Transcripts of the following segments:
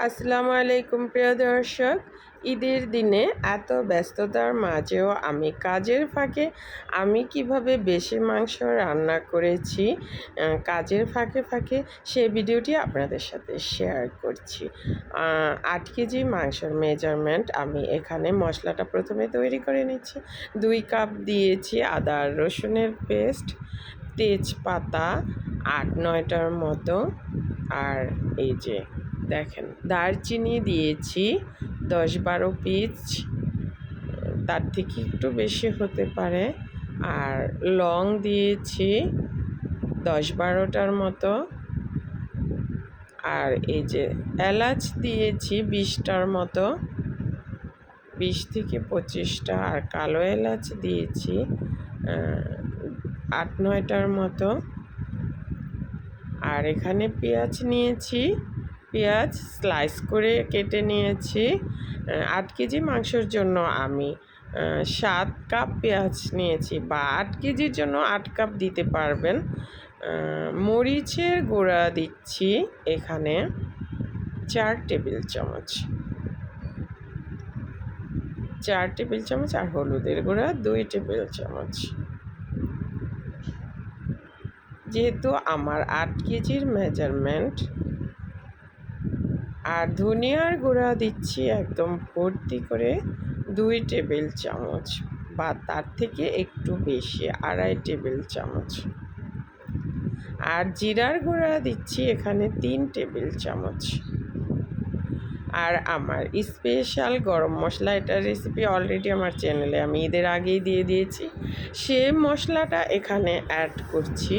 আসসালামু আলাইকুম, প্রিয় দর্শক। ঈদের দিনে এত ব্যস্ততার মাঝেও আমি কাজের ফাঁকে আমি কীভাবে বেশি মাংস রান্না করেছি কাজের ফাঁকে ফাঁকে সেই ভিডিওটি আপনাদের সাথে শেয়ার করছি। আট কেজি মাংসের মেজারমেন্ট আমি এখানে মশলাটা প্রথমে তৈরি করে নিচ্ছি। দুই কাপ দিয়েছি আদা রসুনের পেস্ট, তেজপাতা আট, নয়টার মতো। আর এই যে দেখেন, দারচিনি দিয়েছি দশ বারো পিচ, তার থেকে একটু বেশি হতে পারে, আর লং দিয়েছি দশ বারোটার মতো, আর এই যে এলাচ দিয়েছি বিশটার মতো, বিশ থেকে পঁচিশটা, আর কালো এলাচ দিয়েছি আট নয়টার মতো, আর এখানে পেঁয়াজ নিয়েছি পেঁয়াজ স্লাইস করে কেটে নিয়েছি। আট কেজি মাংসের জন্য আমি সাত কাপ পেঁয়াজ নিয়েছি বা আট কেজির জন্য আট কাপ দিতে পারবেন। মরিচের গুঁড়া দিচ্ছি এখানে চার টেবিল চামচ। চার টেবিল চামচ আর হলুদের গুঁড়া দুই টেবিল চামচ। যেহেতু আমার আট কেজির মেজারমেন্ট আর ধনিয়ার গুঁড়া দিচ্ছি একদম ভর্তি করে দুই টেবিল চামচ বা তার থেকে একটু বেশি, আড়াই টেবিল চামচ। আর জিরার গুঁড়া দিচ্ছি এখানে তিন টেবিল চামচ। আর আমার স্পেশাল গরম মশলা এটার রেসিপি অলরেডি আমার চ্যানেলে আমি ঈদের আগেই দিয়ে দিয়েছি। সে মশলাটা এখানে অ্যাড করছি।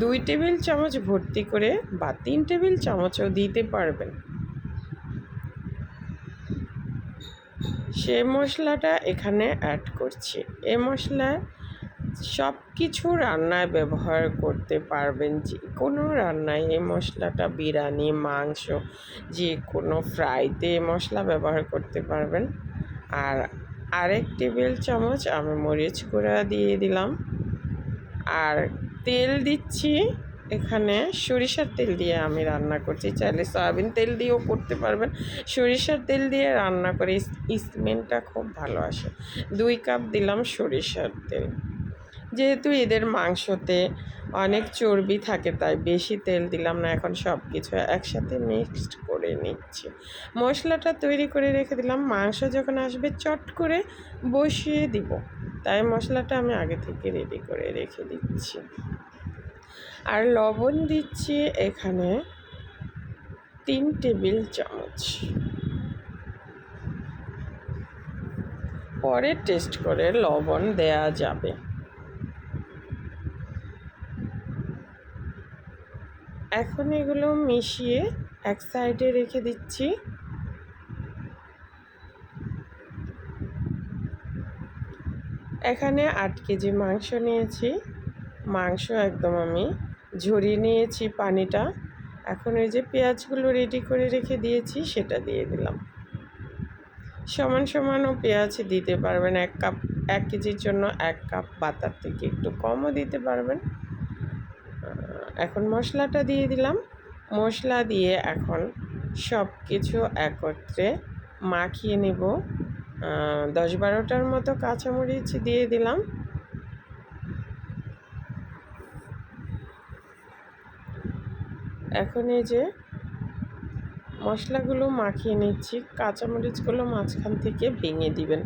দুই টেবিল চামচ ভর্তি করে বা তিন টেবিল চামচও দিতে পারবেন। সে মশলাটা এখানে অ্যাড করছি। এ মশলা সব কিছু রান্নায় ব্যবহার করতে পারবেন। যে কোনো রান্নায় এই মশলাটা বিরিয়ানি, মাংস যে কোনো ফ্রাইতে এই মশলা ব্যবহার করতে পারবেন। আর আরেক টেবিল চামচ আমি মরিচ গুঁড়া দিয়ে দিলাম। আর তেল দিচ্ছি। এখানে সরিষার তেল দিয়ে আমি রান্না করছি। চাইলে সয়াবিন তেল দিয়েও করতে পারবেন। সরিষার তেল দিয়ে রান্না করে স্মেলটা খুব ভালো আসে। দুই কাপ দিলাম সরিষার তেল। যেহেতু এদের মাংসতে অনেক চর্বি থাকে, তাই বেশি তেল দিলাম না। এখন সব কিছু একসাথে মিক্সড করে নিচ্ছি। মশলাটা তৈরি করে রেখে দিলাম। মাংস যখন আসবে, চট করে বসিয়ে দিব। তাই মশলাটা আমি আগে থেকে রেডি করে রেখে দিচ্ছি। আর লবণ দিচ্ছি এখানে তিন টেবিল চামচ। পরে টেস্ট করে লবণ দেয়া যাবে। এখন এগুলো মিশিয়ে এক সাইডে রেখে দিচ্ছি। এখানে আট কেজি মাংস নিয়েছি। মাংস একদম আমি ঝরিয়ে নিয়েছি পানিটা। এখন ওই যে পেঁয়াজগুলো রেডি করে রেখে দিয়েছি, সেটা দিয়ে দিলাম। সমান সমানও পেঁয়াজ দিতে পারবেন এক কাপ, এক কেজির জন্য এক কাপ পাতার থেকে একটু কমও দিতে পারবেন। এখন মশলাটা দিয়ে দিলাম। মশলা দিয়ে এখন সব কিছু একত্রে মাখিয়ে নেব। দশ বারোটার মতো কাঁচামরিচ দিয়ে দিলাম। এখন এই যে মশলাগুলো মাখিয়ে নিচ্ছি। কাঁচামরিচগুলো মাঝখান থেকে ভেঙে দিবেন।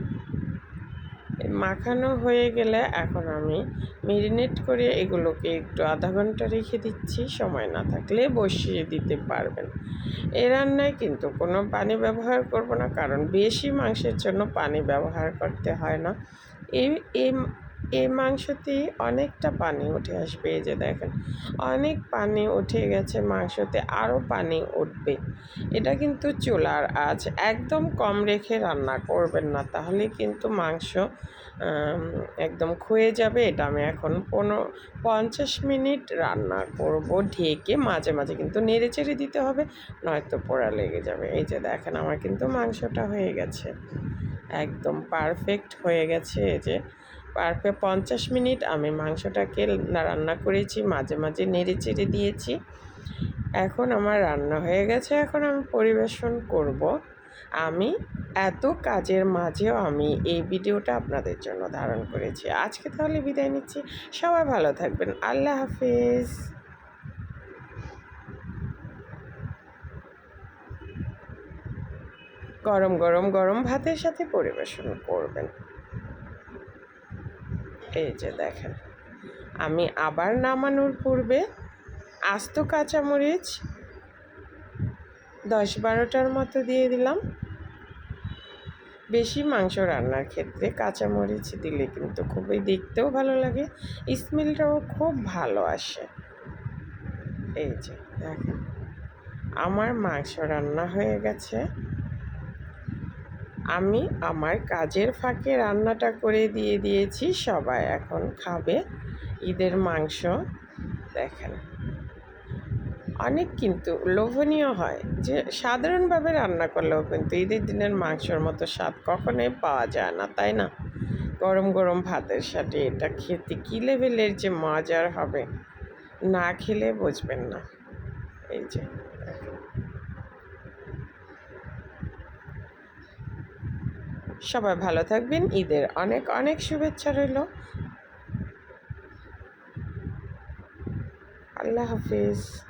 মাখানো হয়ে গেলে এখন আমি মেরিনেট করে এগুলোকে একটু আধা ঘণ্টা রেখে দিচ্ছি। সময় না থাকলে বসিয়ে দিতে পারবেন। এ রান্নায় কিন্তু কোনো পানি ব্যবহার করব না, কারণ বেশি মাংসের জন্য পানি ব্যবহার করতে হয় না। এই এই এই মাংসতে অনেকটা পানি উঠে আসবে, এই যে দেখেন। অনেক পানি উঠে গেছে মাংসতে, আরও পানি উঠবে। এটা কিন্তু চুলার আজ একদম কম রেখে রান্না করবেন না, তাহলে কিন্তু মাংস একদম ক্ষয়ে যাবে। এটা আমি এখন পনেরো, পঞ্চাশ মিনিট রান্না করব। ঢেকে মাঝে মাঝে কিন্তু নেড়ে চেড়ে দিতে হবে, নয়তো পোড়া লেগে যাবে। এই যে দেখেন, আমার কিন্তু মাংসটা হয়ে গেছে। একদম পারফেক্ট হয়ে গেছে, এই যে। পারফেক্ট পঞ্চাশ মিনিট। আমি মাংসটাকে রান্না করেছি, মাঝে মাঝে নেড়ে চেড়ে দিয়েছি। এখন আমার রান্না হয়ে গেছে, এখন আমি পরিবেশন করব। আমি এত কাজের মাঝেও আমি এই ভিডিওটা আপনাদের জন্য ধারণ করেছি। আজকে তাহলে বিদায় নিচ্ছি। সবাই ভালো থাকবেন। আল্লাহ হাফিজ। গরম গরম গরম ভাতের সাথে পরিবেশন করবেন। এই যে দেখেন। আমি আবার নামানোর পূর্বে আস্ত কাঁচামরিচ দশ বারোটার মতো দিয়ে দিলাম। বেশি মাংস রান্নার ক্ষেত্রে কাঁচামরিচ দিলে কিন্তু খুবই দেখতেও ভালো লাগে, স্মেলটাও খুব ভালো আসে। এই যে দেখেন, আমার মাংস রান্না হয়ে গেছে। আমি আমার কাজের ফাঁকে রান্নাটা করে দিয়ে দিয়েছি, সবাই এখন খাবে। ঈদের মাংস, দেখেন। অনেক কিন্তু লোভনীয় হয়। যে সাধারণভাবে রান্না করলেও কিন্তু ঈদের দিনের মাংসর মতো স্বাদ কখনোই পাওয়া যায় না, তাই না? গরম গরম ভাতের সাথে এটা খেতে কী লেভেলের যে মজার হবে, না খেলে বুঝবেন না। এই যে। সবাই ভালো থাকবেন। ঈদের অনেক অনেক শুভেচ্ছা রইল। আল্লাহ হাফিজ।